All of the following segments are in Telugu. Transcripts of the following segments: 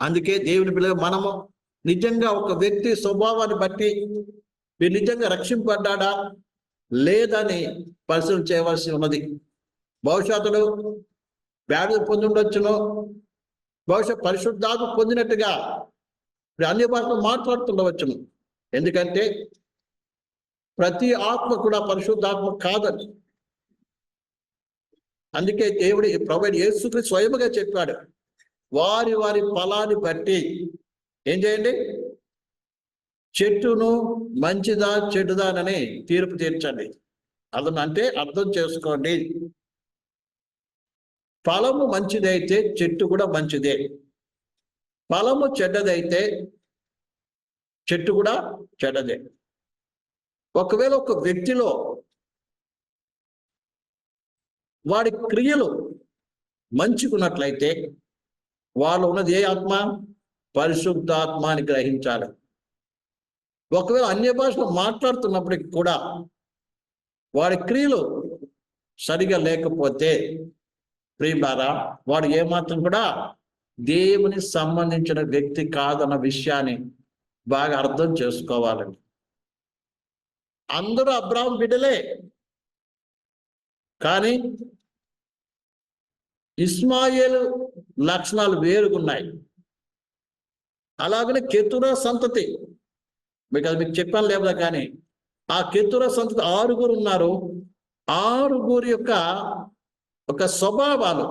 అందుకే దేవుని పిల్లలు మనము నిజంగా ఒక వ్యక్తి స్వభావాన్ని బట్టి మీరు నిజంగా రక్షింపడ్డా లేదని పరిశీలన చేయవలసి ఉన్నది. భవిష్యత్తులో వ్యాధి పొంది ఉండొచ్చును బహుశా పరిశుద్ధాత్మ పొందినట్టుగా అన్ని భాషలు మాట్లాడుతుండవచ్చును. ఎందుకంటే ప్రతి ఆత్మ కూడా పరిశుద్ధాత్మ కాదని అందుకే దేవుడి ప్రొవైడ్ యేసుకి స్వయముగా చెప్పాడు. వారి వారి ఫలాన్ని బట్టి ఏం చేయండి? చెట్టును మంచిదా చెడుదానని తీర్పు తీర్చండి. అర్థం అంటే అర్థం చేసుకోండి. ఫలము మంచిదైతే చెట్టు కూడా మంచిదే. ఫలము చెడ్డదైతే చెట్టు కూడా చెడ్డదే. ఒకవేళ ఒక వ్యక్తిలో వాడి క్రియలు మంచుకున్నట్లయితే వాళ్ళు ఉన్నది ఏ ఆత్మ? పరిశుద్ధాత్మ అని గ్రహించాలి. ఒకవేళ అన్య భాషలో మాట్లాడుతున్నప్పటికి కూడా వాడి క్రియలు సరిగా లేకపోతే ప్రియులారా వాడు ఏమాత్రం కూడా దేవుని సంబంధించిన వ్యక్తి కాదన్న విషయాన్ని బాగా అర్థం చేసుకోవాలండి. అందరూ అబ్రాహం బిడ్డలే. కానీ ఇస్మాయిల్ లక్షణాలు వేరుగున్నాయి. అలాగనే కెతుర సంతతి. మీకు అది మీకు చెప్పాను లేదా కానీ ఆ కెతుర సంతతి ఆరుగురు ఉన్నారు. ఆరుగురు యొక్క ఒక స్వభావాలు.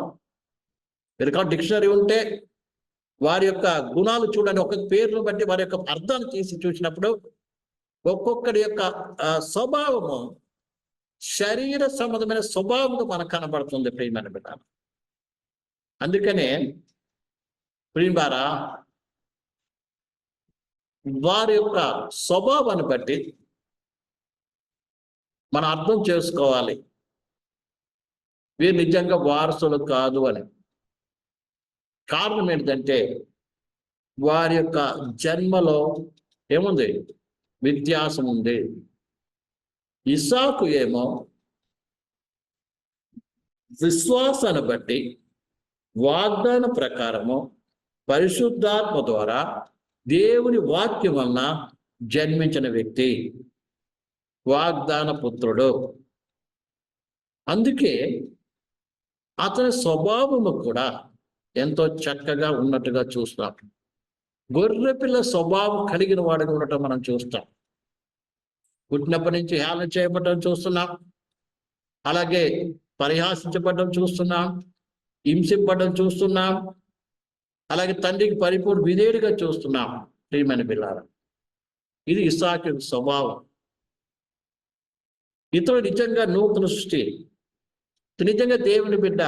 మీరు డిక్షనరీ ఉంటే వారి యొక్క గుణాలు చూడండి ఒక్కొక్క పేర్లు బట్టి వారి యొక్క అర్థాన్ని తీసి చూసినప్పుడు ఒక్కొక్కడి యొక్క స్వభావము శరీర సంబంధమైన స్వభావం మనకు కనబడుతుంది ప్రియమైన బిడ్డ అందుకనే ప్రియులారా వారి యొక్క స్వభావాన్ని బట్టి మనం అర్థం చేసుకోవాలి. వీరు నిజంగా వారసులు కాదు అని. కారణం ఏంటంటే వారి యొక్క జన్మలో ఏముంది? వ్యత్యాసం ఉంది. ఇసాకు ఏమో విశ్వాసాన్ని బట్టి వాగ్దాన ప్రకారము పరిశుద్ధాత్మ ద్వారా దేవుని వాక్యం వలన జన్మించిన వ్యక్తి వాగ్దాన పుత్రుడు. అందుకే అతని స్వభావము కూడా ఎంతో చక్కగా ఉన్నట్టుగా చూస్తాం. గొర్రెపిల్ల స్వభావం కలిగిన వాడిగా ఉండటం మనం చూస్తాం. పుట్టినప్పటి నుంచి హేళన చేయబడటం చూస్తున్నాం. అలాగే పరిహాసించబడటం చూస్తున్నాం. హింసింపడం చూస్తున్నాం. అలాగే తండ్రికి పరిపూర్ణ విధేయుడిగా చూస్తున్నాం ప్రియమైన పిల్లార ఇది ఇసాకు స్వభావం. ఇతడు నిజంగా నూతన సృష్టి. నిజంగా దేవుని బిడ్డ.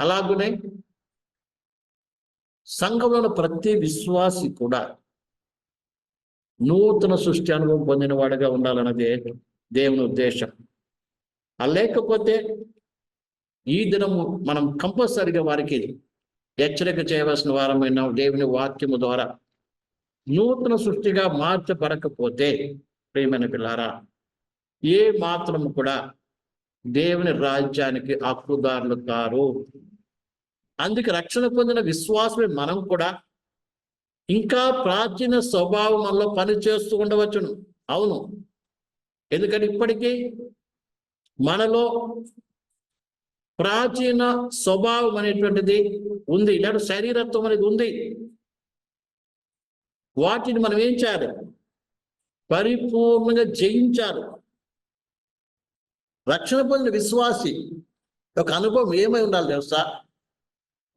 అలాగునే సంఘంలో ఉన్న ప్రతి విశ్వాసి కూడా నూతన సృష్టి అనుభవం పొందిన వాడిగా ఉండాలన్నదే దేవుని ఉద్దేశం. లేకపోతే ఈ దినము మనం కంపల్సరిగా వారికి హెచ్చరిక చేయవలసిన వారమైన దేవుని వాక్యము ద్వారా నూతన సృష్టిగా మార్చబడకపోతే ప్రేమైన పిల్లారా ఏ మాత్రము కూడా దేవుని రాజ్యానికి హక్కుదారులు కారు. అందుకే రక్షణ పొందిన విశ్వాసమే మనం కూడా ఇంకా ప్రాచీన స్వభావం మనలో పని చేస్తూ ఉండవచ్చును. అవును. ఎందుకంటే ఇప్పటికీ మనలో ప్రాచీన స్వభావం అనేటువంటిది ఉంది. లేదా శరీరత్వం అనేది ఉంది. వాటిని మనం ఏం చేయాలి? పరిపూర్ణంగా జయించాలి. రక్షణ పొందిన విశ్వాసి ఒక అనుభవం ఏమై ఉండాలి తెలుసా?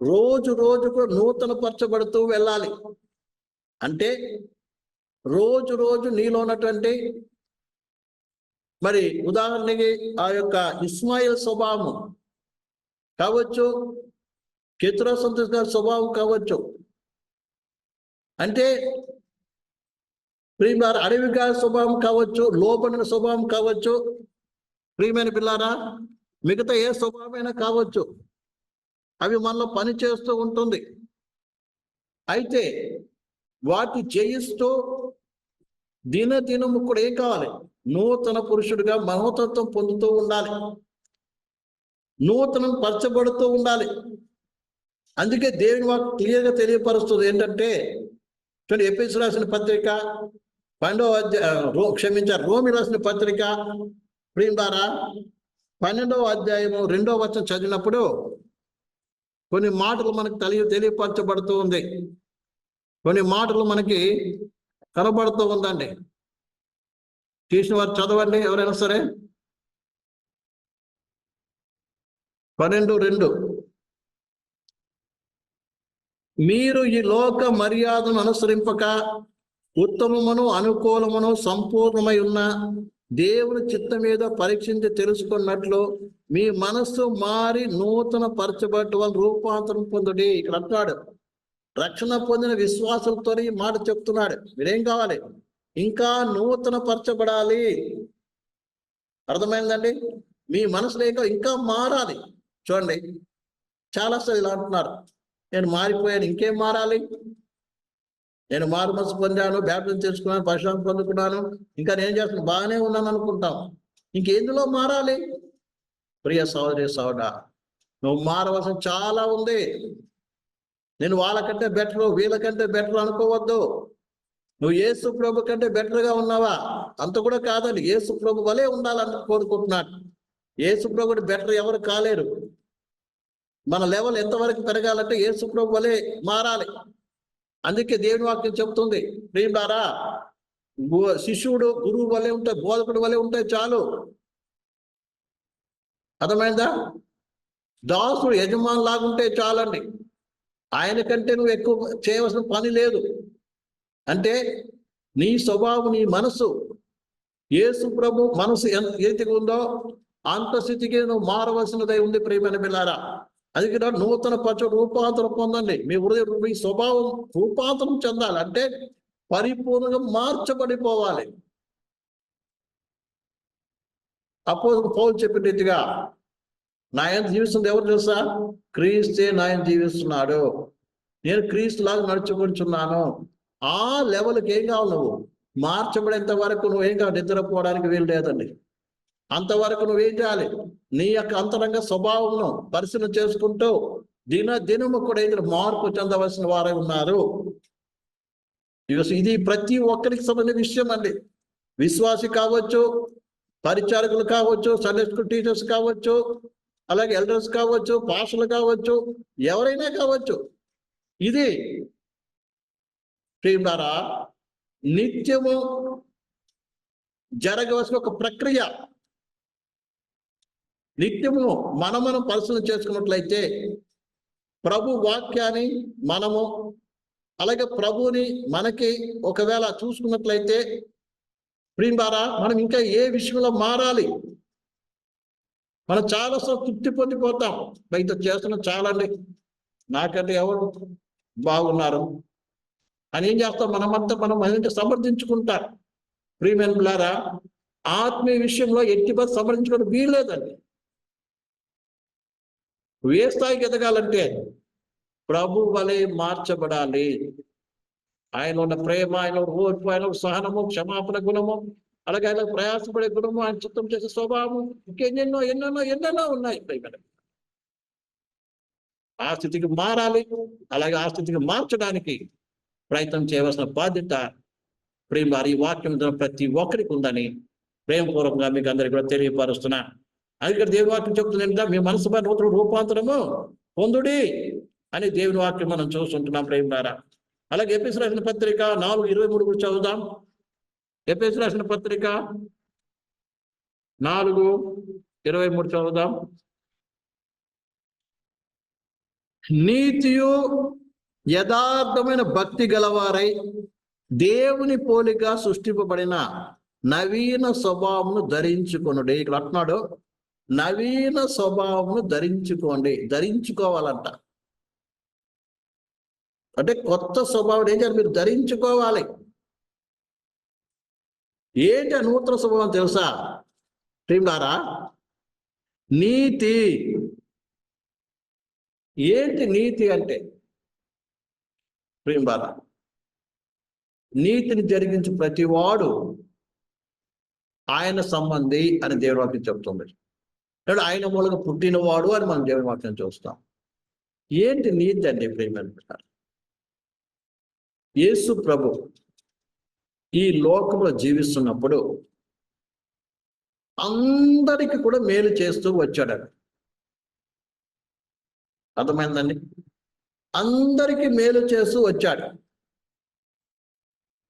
రోజు రోజుకు నూతన పరచబడుతూ వెళ్ళాలి. అంటే రోజు రోజు నీలో ఉన్నటువంటి మరి ఉదాహరణకి ఆ యొక్క ఇస్మాయిల్ స్వభావం కావచ్చు? కేతురా సంతోష్ గారి స్వభావం కావచ్చు. అంటే ప్రియమార అడవి గారి స్వభావం కావచ్చు లోపడిన స్వభావం కావచ్చు. ప్రియమైన పిల్లారా మిగతా ఏ స్వభావమైనా కావచ్చు. అవి మనలో పని చేస్తూ ఉంటుంది. అయితే వాటి జయిస్తూ దినదినము కూడా ఏం కావాలి? నూతన పురుషుడిగా మనోతత్వం పొందుతూ ఉండాలి. నూతనం పరచబడుతూ ఉండాలి. అందుకే దేవుని వాక్ క్లియర్గా తెలియపరుస్తుంది ఏంటంటే చూడండి ఎపిసి రాసిన పత్రిక పన్నెండవ అధ్యాయ క్షమించారు రోమి రాసిన పత్రిక ద్వారా పన్నెండవ అధ్యాయము రెండవ వచనం చదివినప్పుడు కొన్ని మాటలు మనకు తెలియ తెలియపరచబడుతూ ఉంది. కొన్ని మాటలు మనకి కనబడుతూ ఉందండి. తీసిన వారు చదవండి ఎవరైనా సరే. పన్నెండు రెండు. మీరు ఈ లోక మర్యాదను అనుసరింపక ఉత్తమమును అనుకూలమును సంపూర్ణమై ఉన్న దేవుని చిత్తం మీద పరీక్షించి తెలుసుకున్నట్లు మీ మనస్సు మారి నూతన పరచబట్టి వల్ల రూపాంతరం పొందుడి. ఇక్కడ అంటున్నాడు. రక్షణ పొందిన విశ్వాసంతో ఈ మాట చెప్తున్నాడు. మీరేం కావాలి? ఇంకా నూతన పరచబడాలి. అర్థమైందండి? మీ మనసులో ఇంకా మారాలి. చూడండి. చాలా సార్లు ఇలా అంటున్నారు. నేను మారిపోయాను ఇంకేం మారాలి? నేను మారు మనసు పొందాను బ్యాప్టిజం చేసుకున్నాను పరిశ్రమ పొందుకున్నాను ఇంకా నేను చేస్తున్నాను బాగానే ఉన్నాను అనుకుంటాం. ఇంకెందులో మారాలి? ప్రియ సహోదరి సహోదర నువ్వు మారవలసిన చాలా ఉంది. నేను వాళ్ళకంటే బెటర్ వీళ్ళకంటే బెటర్ అనుకోవద్దు. నువ్వు ఏ ప్రభు కంటే బెటర్గా ఉన్నావా? అంత కూడా కాదండి. ఏ ప్రభు వలే ఉండాలని కోరుకుంటున్నాడు యేసు ప్రభు బెటర్ ఎవరు కాలేరు. మన లెవెల్ ఎంతవరకు పెరగాలంటే యేసు ప్రభు వలే మారాలి. అందుకే దేవుని వాక్యం చెప్తుంది. ప్రియులారా శిష్యుడు గురువు వలె ఉంటే బోధకుడు వలె ఉంటే చాలు. అర్థమైందా? దాసుడు యజమాని లాగుంటే చాలండి. ఆయన కంటే నువ్వు ఎక్కువ చేయవలసిన పని లేదు. అంటే నీ స్వభావం నీ మనసు యేసు ప్రభు మనసు ఎంత ఏతిగా ఉందో అంత స్థితికి నువ్వు మారవలసినదై ఉంది ప్రేమైన పిల్లారా అది కూడా నూతన పచ రూపాంతరం పొందండి. మీ హృదయ మీ స్వభావం రూపాంతరం చెందాలి. అంటే పరిపూర్ణంగా మార్చబడిపోవాలి. అపో పౌలు చెప్పిన రీతిగా నాయన జీవిస్తుంది ఎవరు తెలుసా? క్రీస్తే నాయన జీవిస్తున్నాడు. నేను క్రీస్తు లాగా నడుచుకుంటున్నాను. ఆ లెవెల్కి ఏం కావాలి నువ్వు? మార్చబడేంత వరకు నువ్వు ఏం కావాలి? నిద్రపోవడానికి వీలు లేదండి. అంతవరకు నువ్వేం చేయాలి? నీ యొక్క అంతరంగ స్వభావంను పరిశీలన చేసుకుంటూ దిన దినము కూడా ఇద్దరు మార్పు చెందవలసిన వారే ఉన్నారు. ఇది ప్రతి ఒక్కరికి సంబంధించిన విషయం అండి. విశ్వాసి కావచ్చు పరిచారకులు కావచ్చు సండే స్కూల్ టీచర్స్ కావచ్చు అలాగే ఎల్డర్స్ కావచ్చు పాషలు కావచ్చు ఎవరైనా కావచ్చు. ఇది ప్రియుడారా నిత్యము జరగవలసిన ఒక ప్రక్రియ. నిత్యము మనం మనం పరిశీలన చేసుకున్నట్లయితే ప్రభు వాక్యాన్ని మనము అలాగే ప్రభుని మనకి ఒకవేళ చూసుకున్నట్లయితే ప్రియులారా మనం ఇంకా ఏ విషయంలో మారాలి? మనం చాలా తృప్తి పొందిపోతాం. బయట చేస్తున్న చాలండి. నాకంటే ఎవరు బాగున్నారు? అని ఏం చేస్తాం? మనమంతా మనం మనంటే సమర్థించుకుంటాం. ప్రియమైన ఆత్మీయ విషయంలో ఎట్టి బస్ సమర్థించుకోవడం వీల్లేదండి. నువ్వు ఏ స్థాయికి ఎదగాలంటే ప్రభు వలె మార్చబడాలి. ఆయన ఉన్న ప్రేమ ఆయన ఓర్పు ఆయన సహనము క్షమాపణ గుణము అలాగే ఆయన ప్రయాసపడే గుణము ఆయన చిత్తం చేసే స్వభావం ఇంకెన్నెన్నో ఎన్నెన్నో ఎన్నెన్నో ఉన్నాయి ప్రియమైన ఆ స్థితికి మారాలి అలాగే ఆ స్థితికి మార్చడానికి ప్రయత్నం చేయవలసిన బాధ్యత ప్రేమ వారి ఈ వాక్యం ప్రతి ఒక్కరికి ఉందని ప్రేమపూర్వకంగా మీకు అందరికీ కూడా తెలియపరుస్తున్నా. అది ఇక్కడ దేవుని వాక్యం చెప్తుంది ఏంటంటే మీ మనసు పైన నూతన రూపాంతరము పొందుడి అని దేవుని వాక్యం మనం చూస్తుంటున్నాం ప్రేమ ద్వారా. అలాగే ఎపిసి రాసిన పత్రిక నాలుగు ఇరవై మూడు కూడా చదువుదాం. ఎపిసి రాసిన పత్రిక నాలుగు ఇరవై మూడు చదువుదాం. నీతియు యథార్థమైన భక్తి గలవారై దేవుని పోలిక సృష్టింపబడిన నవీన స్వభావమును ధరించుకొనుడి. ఇక్కడ అంటున్నాడు నవీన స్వభావమును ధరించుకోండి. ధరించుకోవాలంట. అంటే కొత్త స్వభావం ఏం చేయాలి? మీరు ధరించుకోవాలి. ఏంటి నూతన స్వభావం తెలుసా? ప్రియులారా నీతి. ఏంటి నీతి అంటే? ప్రియులారా నీతిని జరిగించు ప్రతివాడు ఆయన సంబంధి అని దేవుడు చెప్తుంది. లేదా ఆయన మూలక పుట్టినవాడు అని మనం దేవుని వాక్యం చూస్తాం. ఏంటి నీతి అండి ప్రేమ యేసు ప్రభు ఈ లోకంలో జీవిస్తున్నప్పుడు అందరికి కూడా మేలు చేస్తూ వచ్చాడు అర్థమైందండి? అందరికీ మేలు చేస్తూ వచ్చాడు.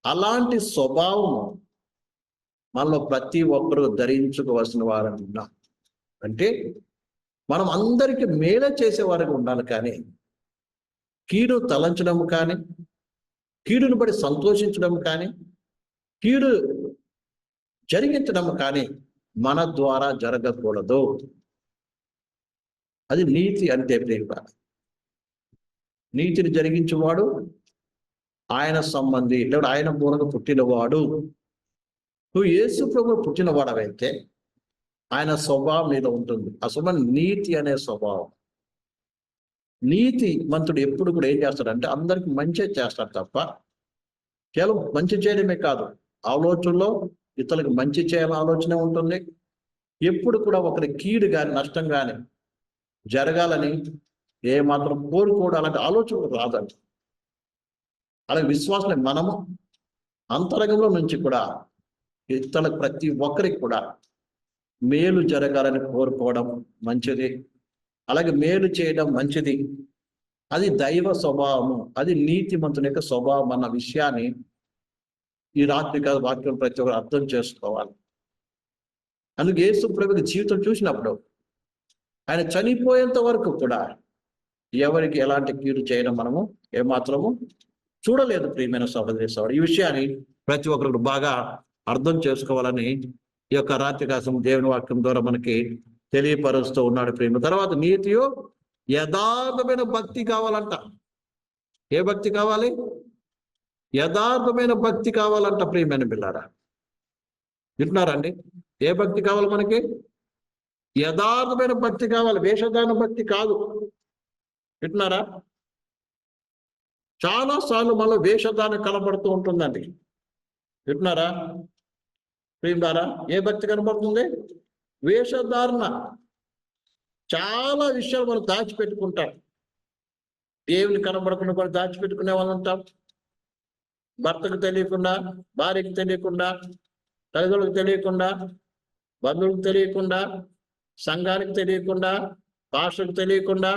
అలాంటి స్వభావం మనలో ప్రతి ఒక్కరూ ధరించుకోవాల్సిన వారని ఉన్నాం అంటే మనం అందరికీ మేలు చేసేవారికి ఉండాలి కానీ కీడు తలంచడం కానీ కీడును బట్టి సంతోషించడం కానీ కీడు జరిగించడం కానీ మన ద్వారా జరగకూడదు. అది నీతి అంటే ప్రేమ నీతిని జరిగించేవాడు ఆయన సంబంధి లేదా ఆయన మూలంగా పుట్టినవాడు. నువ్వు యేసు ప్రభు పుట్టినవాడవైతే ఆయన స్వభావం మీద ఉంటుంది. ఆ స్వభావం నీతి అనే స్వభావం. నీతి మంత్రుడు ఎప్పుడు కూడా ఏం చేస్తాడంటే అందరికి మంచి చేస్తాడు తప్ప కేవలం మంచి చేయడమే కాదు. ఆలోచనలో ఇతరులకు మంచి చేయాలని ఆలోచన ఉంటుంది. ఎప్పుడు కూడా ఒకరి కీడు కానీ నష్టం కానీ జరగాలని ఏ మాత్రం కోరుకోవడం అలాంటి ఆలోచన రాదంట అలాగే విశ్వాసం మనము. అంతరంగంలో నుంచి కూడా ఇతరులకు ప్రతి ఒక్కరికి కూడా మేలు జరగాలని కోరుకోవడం మంచిది. అలాగే మేలు చేయడం మంచిది. అది దైవ స్వభావము. అది నీతిమంతుని యొక్క స్వభావం అన్న విషయాన్ని ఈ రాత్రికాల వాక్యం ప్రతి ఒక్కరు అర్థం చేసుకోవాలి. అందుకు యేసు ప్రభుకి జీవితం చూసినప్పుడు ఆయన చనిపోయేంత వరకు కూడా ఎవరికి ఎలాంటి కీడు చేయడం మనము ఏమాత్రము చూడలేదు ప్రియమైన సహోదరి సహోదరు. ఈ విషయాన్ని ప్రతి ఒక్కరు బాగా అర్థం చేసుకోవాలని ఈ యొక్క రాత్రి కాసం దేవుని వాక్యం ద్వారా మనకి తెలియపరుస్తూ ఉన్నాడు ప్రేమ. తర్వాత నీతియు యథార్థమైన భక్తి కావాలంట. ఏ భక్తి కావాలి? యథార్థమైన భక్తి కావాలంట ప్రియమైన పిల్లారా వింటున్నారండి? ఏ భక్తి కావాలి మనకి? యథార్థమైన భక్తి కావాలి. వేషధాన భక్తి కాదు. వింటున్నారా? చాలా సార్లు మనలో వేషధానం కనబడుతూ ఉంటుందండి. వింటున్నారా? ప్రియుడారా ఏ భక్తి కనబడుతుంది వేషధారణ. చాలా విషయాలు మనం దాచిపెట్టుకుంటాం. దేవుని కనబడకుండా కూడా దాచిపెట్టుకునే వాళ్ళు ఉంటాం. భర్తకు తెలియకుండా భార్యకు తెలియకుండా తల్లిదండ్రులకు తెలియకుండా బంధువులకు తెలియకుండా సంఘానికి తెలియకుండా భాషకు తెలియకుండా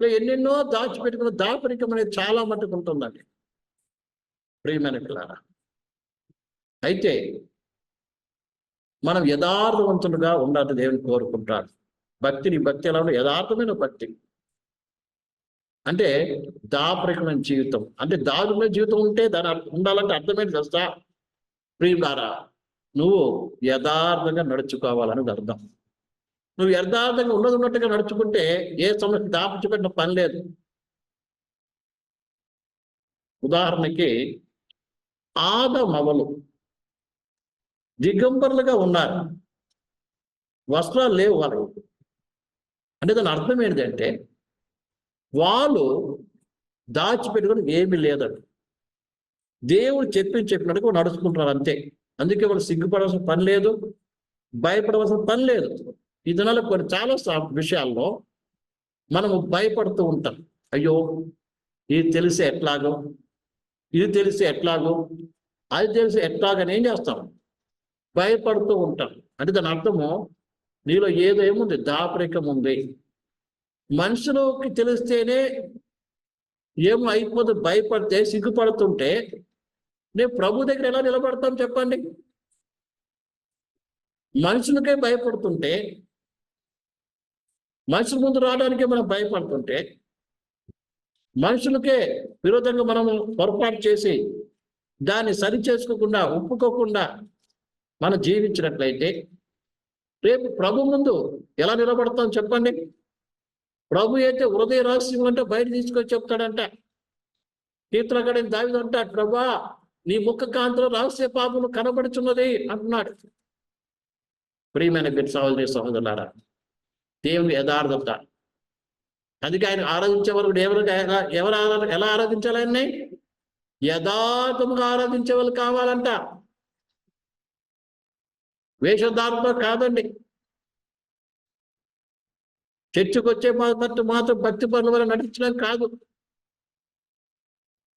ఇలా ఎన్నెన్నో దాచిపెట్టుకున్న దాపరికం అనేది చాలా మట్టుకు ఉంటుందండి. ప్రియమైన పిల్లారా అయితే మనం యథార్థవంతులుగా ఉండాలని దేవుని కోరుకుంటాడు. భక్తిని భక్తి ఎలా ఉండే యథార్థమైన భక్తి. అంటే దాపరికమైన జీవితం. అంటే దారుణమైన జీవితం ఉంటే దాని అర్థం- ఉండాలంటే అర్థమైంది తెలుసా ప్రియులారా? నువ్వు యథార్థంగా నడుచుకోవాలని అర్థం. నువ్వు యథార్థంగా ఉన్నది ఉన్నట్టుగా నడుచుకుంటే ఏ సమస్య దాపించుకున్న పని లేదు. ఉదాహరణకి ఆదమవలు. దిగంబరులుగా ఉన్నారు. వస్త్రాలు లేవు వాళ్ళకి అంటే దాని అర్థం ఏంటంటే వాళ్ళు దాచిపెట్టుకుని ఏమీ లేదండి. దేవుడు చెప్పి చెప్పినట్టుగా నడుచుకుంటున్నారు అంతే. అందుకే వాళ్ళు సిగ్గుపడవలసిన పని లేదు భయపడవలసిన పని లేదు. ఈ దినాల్లో కొన్ని చాలా విషయాల్లో మనము భయపడుతూ ఉంటాం. అయ్యో ఇది తెలిసి ఎట్లాగో ఇది తెలిసి ఎట్లాగో అది తెలిసి ఎట్లాగని ఏం చేస్తాం? భయపడుతూ ఉంటాం అంటే దాని అర్థము నీలో ఏదో ఏముంది? దాపరికం ఉంది. మనుషులకి తెలిస్తేనే ఏమో అయిపోతే భయపడితే సిగ్గుపడుతుంటే నేను ప్రభు దగ్గర ఎలా నిలబడతాం చెప్పండి? మనుషులకే భయపడుతుంటే మనుషుల ముందు రావడానికే మనం భయపడుతుంటే మనుషులకే విరోధంగా మనము పొరపాటు చేసి దాన్ని సరి చేసుకోకుండా ఒప్పుకోకుండా మనం జీవించినట్లయితే రేపు ప్రభు ముందు ఎలా నిలబడతాం చెప్పండి? ప్రభు అయితే హృదయ రహస్యం అంటే బయట తీసుకొని చెప్తాడంట. కీర్తనగడిని దావిదంట ప్రభా నీ ముఖ కాంతిలో రహస్య పాపను కనబడుచున్నది అంటున్నాడు. ప్రియమైన బిడ్డ సహోదరి సహోదరులారా దేవుని యథార్థత. అందుకే ఆయన ఆరాధించే వరకు ఎవరు ఎవరు ఎలా ఆరాధించాలి ఆయన్ని? యథార్థముగా ఆరాధించే వాళ్ళు కావాలంట. వేషధారణ కాదండి. చర్చకు వచ్చే మాత్రం మాత్రం భక్తి పనుల వల్ల నటించడం కాదు.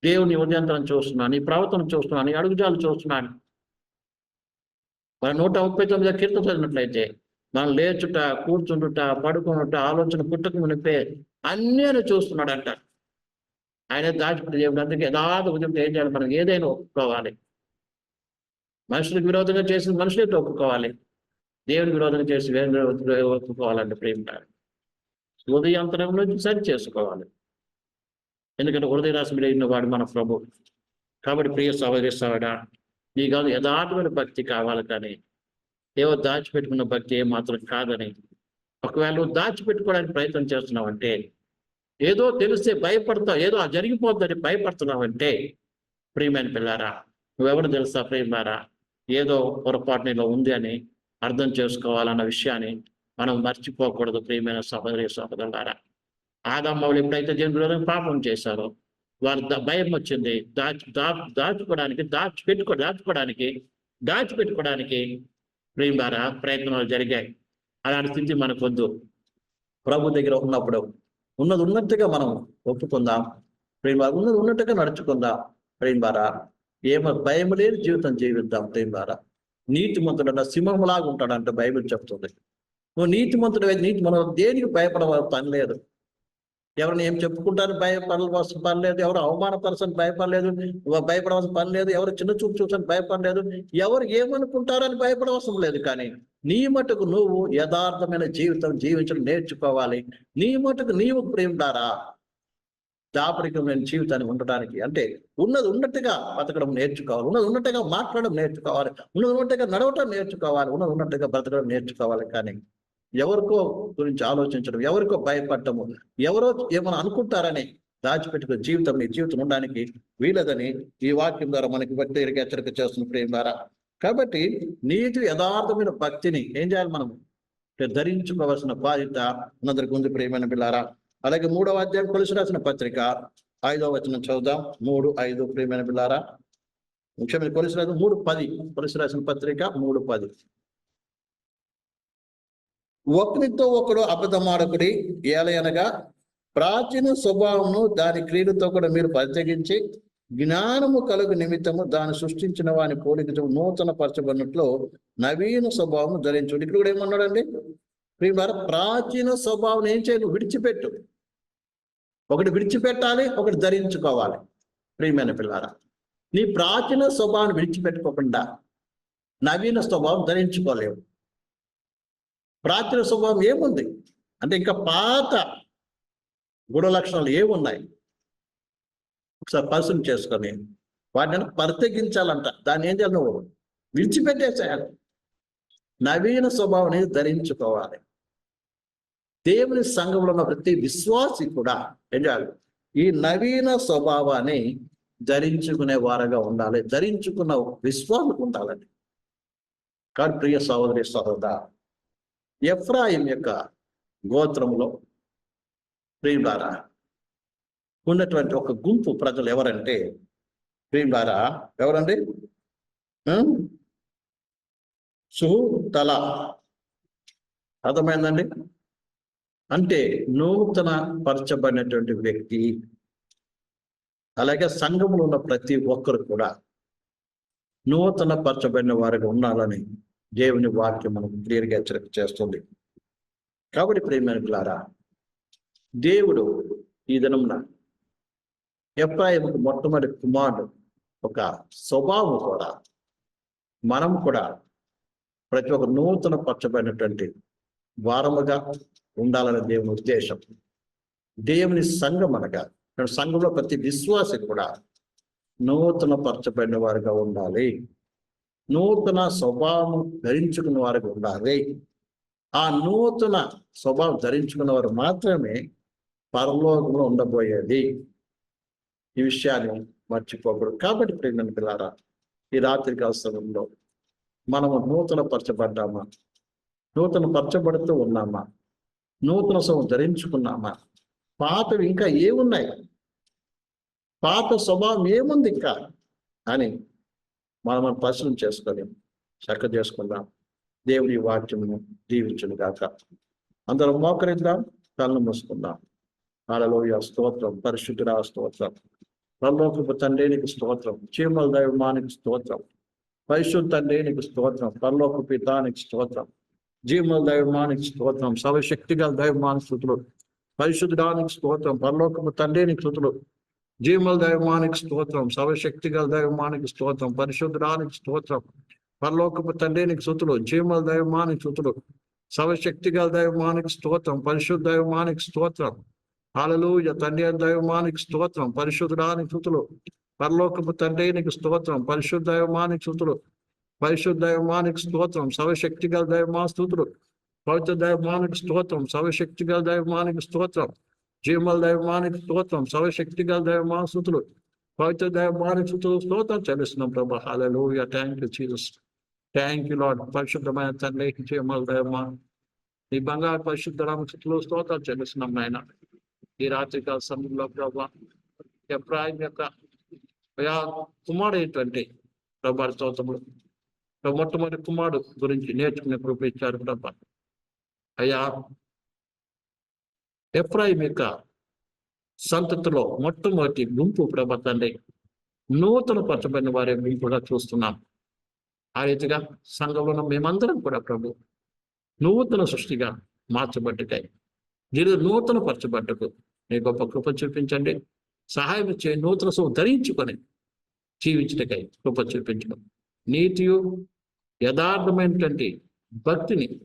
దేవుని ఉదయంతరం చూస్తున్నాను నీ ప్రవర్తన చూస్తున్నాను నీ అడుగుజాలు చూస్తున్నాను. మన నూట ముప్పై తొమ్మిది కీర్తన చదివినట్లయితే మనం లేచుట కూర్చుంటుట పడుకునుట ఆలోచన పుట్టక మునిపే అన్నీ ఆయన చూస్తున్నాడు ఆయన దాచిపెట్టి దేవుడు. అందుకే యథార్థ ఉదయం ఏం చేయాలి? మనం ఏదైనా ఒప్పుకోవాలి. మనుషులకు విరోధంగా చేసిన మనుషులే ఒప్పుకోవాలి దేవునికి విరోధంగా చేసి వేరే ఒప్పుకోవాలంటే ప్రేమ హృదయాంతరంలో నుంచి సరి చేసుకోవాలి. ఎందుకంటే హృదయ రాశి మీద వాడు మన ప్రభు. కాబట్టి ప్రియ సహోదరిస్తావాడా నీ కాదు యథార్థమైన భక్తి కావాలి కానీ ఏవో దాచిపెట్టుకున్న భక్తి ఏం మాత్రం కాదని ఒకవేళ నువ్వు దాచిపెట్టుకోవడానికి ప్రయత్నం చేస్తున్నావంటే ఏదో తెలిస్తే భయపడతావు ఏదో జరిగిపోద్దని భయపడుతున్నావంటే ప్రియమైన పిల్లారా నువ్వెవరు తెలుసా ప్రేమారా ఏదో పొరపాటు నీలో ఉంది అని అర్థం చేసుకోవాలన్న విషయాన్ని మనం మర్చిపోకూడదు ప్రియమైన సహోదరి సహోదరులారా. ఆదమ్మవులు ఎప్పుడైతే జనులు పాపం చేశారో వారు ద- భయం వచ్చింది. దాచి దా దాచుకోవడానికి దాచి పెట్టుకో దాచుకోవడానికి దాచిపెట్టుకోవడానికి ప్రేమారా ప్రయత్నాలు జరిగాయి. అలాంటి స్థితి మనకొద్దు. ప్రభు దగ్గర ఉన్నప్పుడు ఉన్నది ఉన్నట్టుగా మనం ఒప్పుకుందాం. ప్రేమ ఉన్నది ఉన్నట్టుగా నడుచుకుందాం. ప్రేమారా ఏమో భయం లేని జీవితం జీవిద్దాం ప్రేమారా నీతిమంతుడు సింహంలాగా ఉంటాడంటే బైబిల్ చెప్తుంది. నువ్వు నీతిమంతుడు నీతి మనం దేనికి భయపడవ పని లేదు. ఎవరిని ఏం చెప్పుకుంటారు భయపడవలసిన పని లేదు. ఎవరు అవమానపరచని భయపడలేదు. భయపడవలసిన పని లేదు. ఎవరు చిన్న చూపు చూసని భయపడలేదు. ఎవరు ఏమనుకుంటారని భయపడవలసిన లేదు కానీ నీ మటుకు నువ్వు యథార్థమైన జీవితం జీవించడం నేర్చుకోవాలి. నీ మటుకు నీవు ప్రేమడారా? దాపరికమైన జీవితాన్ని ఉండడానికి అంటే ఉన్నది ఉన్నట్టుగా బతకడం నేర్చుకోవాలి. ఉన్నది ఉన్నట్టుగా మాట్లాడడం నేర్చుకోవాలి. ఉన్నది ఉన్నట్టుగా నడవటం నేర్చుకోవాలి. ఉన్నది ఉన్నట్టుగా బ్రతకడం నేర్చుకోవాలి. కానీ ఎవరికో గురించి ఆలోచించడం ఎవరికో భయపడటము ఎవరో ఏమైనా అనుకుంటారని దాచిపెట్టుకునే జీవితం నీ జీవితం ఉండడానికి వీలదని ఈ వాక్యం ద్వారా మనకి బట్టి హెచ్చరిక చేస్తున్న ప్రేమ ద్వారా. కాబట్టి నీతి యథార్థమైన భక్తిని ఏం చేయాలి మనం? ధరించుకోవాల్సిన బాధ్యత మనందరికి ఉంది ప్రేమైన పిల్లారా అలాగే మూడవ అధ్యాయం కొలిసి రాసిన పత్రిక ఐదవ వచనం చదువుదాం. మూడు ఐదు ప్రియమైన పిల్లారా ముఖ్యమైన కొలిసి రాసిన మూడు పది కొలిసి రాసిన పత్రిక మూడు పది. ఒకరితో ఒకడు అబద్ధమాడకుడి ఏలయనగా ప్రాచీన స్వభావమును దాని క్రియలతో కూడా మీరు ప్రత్యేకించి జ్ఞానము కలుగు నిమిత్తము దాన్ని సృష్టించిన వాని పోలికతో నూతన పరచబడినట్లు నవీన స్వభావం ధరించుడు. ఇక్కడ కూడా ఏమన్నాడండి? ప్రియులారా, ప్రాచీన స్వభావం ఏం చేయను విడిచిపెట్టు. ఒకటి విడిచిపెట్టాలి ఒకటి ధరించుకోవాలి. ప్రియమైన పిల్లారా నీ ప్రాచీన స్వభావం విడిచిపెట్టుకోకుండా నవీన స్వభావం ధరించుకోలేవు. ప్రాచీన స్వభావం ఏముంది? అంటే ఇంకా పాత గుణ లక్షణాలు ఏమున్నాయి? ఒకసారి పరిశీలన చేసుకొని వాటిని పరితగించాలంట దాన్ని ఏం చేయాలి నువ్వు? విడిచిపెట్టేసేయాలి. నవీన స్వభావం అనేది ధరించుకోవాలి. దేవుని సంఘంలో ఉన్న ప్రతి విశ్వాసి కూడా ఏం ఈ నవీన స్వభావాన్ని ధరించుకునే వారగా ఉండాలి. ధరించుకున్న విశ్వాసం ఉండాలండి. కానీ ప్రియ సహోదరి సహోద ఎఫ్రాయిం యొక్క గోత్రంలో ప్రియులారా ఉన్నటువంటి ఒక గుంపు ప్రజలు ఎవరంటే ప్రియులారా ఎవరండి? సుహు తల అర్థమైందండి? అంటే నూతన పరచబడినటువంటి వ్యక్తి అలాగే సంఘంలో ఉన్న ప్రతి ఒక్కరు కూడా నూతన పరచబడిన వారిగా ఉండాలని దేవుని వాక్యం మనకు క్లియర్గా హెచ్చరిక చేస్తుంది. కాబట్టి ప్రేమికులారా దేవుడు ఈ దినమున ఎఫ్రాయిముకు మొట్టమొదటి కుమారుడు ఒక స్వభావం కూడా మనం కూడా ప్రతి ఒక్క నూతన పరచబడినటువంటి వారముగా ఉండాలనే దేవుని ఉద్దేశం. దేవుని సంఘం అనగా సంఘంలో ప్రతి విశ్వాసి కూడా నూతన పరచబడిన వారుగా ఉండాలి. నూతన స్వభావం ధరించుకున్న వారిగా ఉండాలి. ఆ నూతన స్వభావం ధరించుకున్న వారు మాత్రమే పరలోకంలో ఉండబోయేది. ఈ విషయాన్ని మర్చిపోకూడదు. కాబట్టి ప్రేమ పిల్లారా ఈ రాత్రికి అవసరంలో మనము నూతన పరచబడ్డామా నూతన పరచబడుతూ ఉన్నామా? నూతన ధరించుకున్నామా? పాతవి ఇంకా ఏమున్నాయి? పాత స్వభావం ఏముంది ఇంకా? అని మనం మనం పరిశీలన చేసుకొని చక్క చేసుకుందాం. దేవుని వాక్యమును దీవించును గాక. అందరం మోకరిద్దాం కళ్ళు మూసుకుందాం. హల్లెలూయా స్తోత్రం. పరిశుద్ధుడా స్తోత్రం. పరలోకపు తండ్రి స్తోత్రం. చీమల దైవమానికి స్తోత్రం. పరిశుద్ధ తండ్రి స్తోత్రం. పరలోక పితానికి స్తోత్రం. జీవముల దైవమానికి స్తోత్రం సర్వశక్తి గల దైవమానికి స్థుతులు పరిశుద్ధానికి స్తోత్రం పరలోకము తండ్రినికి స్థుతులు జీవముల దైవమానికి స్తోత్రం సర్వశక్తి గల దైవమానికి స్తోత్రం పరిశుద్ధానికి స్తోత్రం పరలోకపు తండ్రినికి స్థుతులు జీవముల దైవమానికి స్థుతులు సర్వశక్తి గల దైవమానికి స్తోత్రం పరిశుద్ధ దైవమానికి స్తోత్రం. హాలలుయ తండ్రి దైవమానికి స్తోత్రం పరిశుద్ధడానికి స్థుతులు పరలోకపు తండ్రినికి స్తోత్రం పరిశుద్ధ దైవమానికి స్థుతులు పరిశుద్ధ దైవమానికి స్తోత్రం సర్వశక్తి గల దైవమా స్తోత్రులు పవిత్ర దైవమానికి స్తోత్రం సర్వశక్తి గల దైవమానికి స్తోత్రం. జీవమల దైవమానికి స్తోత్రం సర్వశక్తి గల దైవమా స్థుతులు పవిత్ర దైవమానికి స్థుతులు స్తోత్రం చెల్లిస్తున్నాం ప్రభా. Hallelujah thank you Jesus thank you Lord పరిశుద్ధమైన తండ్రి జీవమల దైవమా నీ బంగారు పరిశుద్ధ రామస్థుతులు స్తోత్రం చెల్లిస్తున్నాం నాయన. ఈ రాత్రికాల సమయంలో ప్రభా ఎప్రాయం యొక్క అయా కుమారుడు ఏంటంటే ప్రభా స్తోత్రములు. మొట్టమొదటి కుమారుడు గురించి నేర్చుకునే కృప ఇచ్చారు ప్రభ అయ్యా ఎఫ్రాయిం యొక్క సంతతిలో మొట్టమొదటి గుంపు ప్రభ తండ్రి నూతన పరచబడిన వారి గుంపుగా చూస్తున్నాం ఆ రీతిగా సంఘంలో మేమందరం కూడా ప్రభు నూతన సృష్టిగా మార్చబడ్డకై దీని నూతన పరచబడ్డకు నీ గొప్ప కృప చూపించండి. సహాయం ఇచ్చే నూతన సో ధరించుకొని జీవించటకై కృప చూపించడం. నీతియు యథార్థమైనటువంటి భక్తిని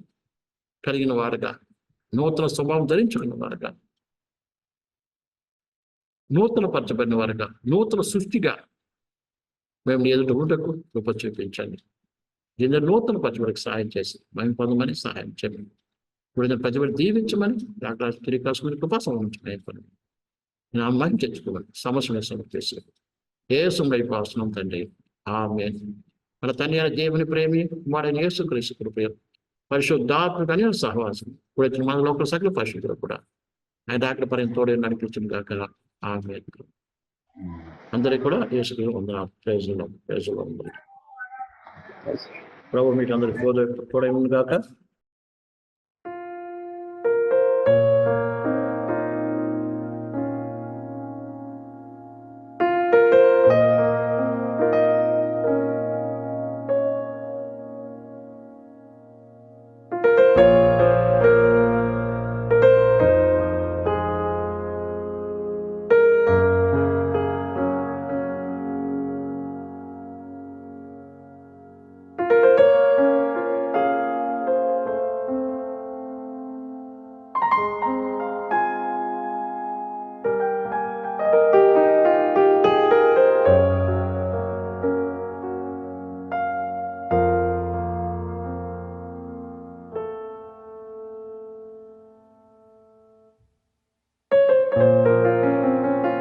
కలిగిన వారుగా నూతన స్వభావం ధరించుకున్న వారుగా నూతన పరచబడిన వారుగా నూతన సృష్టిగా మేము నీ ఎదుట ఉండకు కృప చూపించండి. దీని నూతన పరచబడికి సహాయం చేసి మేము పొందమని సహాయం చేయండి. ఇప్పుడు నేను పరచబడి దీవించమని డాక్టర్ తిరిగి కృపాసం పని నేను అమ్మాయిని తెచ్చుకోమని సమస్యను సమర్పిస్తూ ఏ సుమైపు అవసరం తండ్రి. ఆమె మన తండ్రి దేవుని ప్రేమి వాడని యేసు క్రీస్తు కృపయ. పరిశుద్ధాత్మకని సహవాసం. ఇప్పుడు వచ్చిన మన లోపల సకల పరిశుద్ధులు కూడా. ఆయన దాకా పర్యంత తోడే నడిపించింది కాక ఆమె అందరికి కూడా యేసు వందనాలు. ప్రేజులో ప్రేజులో ఉంది ప్రభు మీకు అందరికి తోడే తోడై ఉంది కాక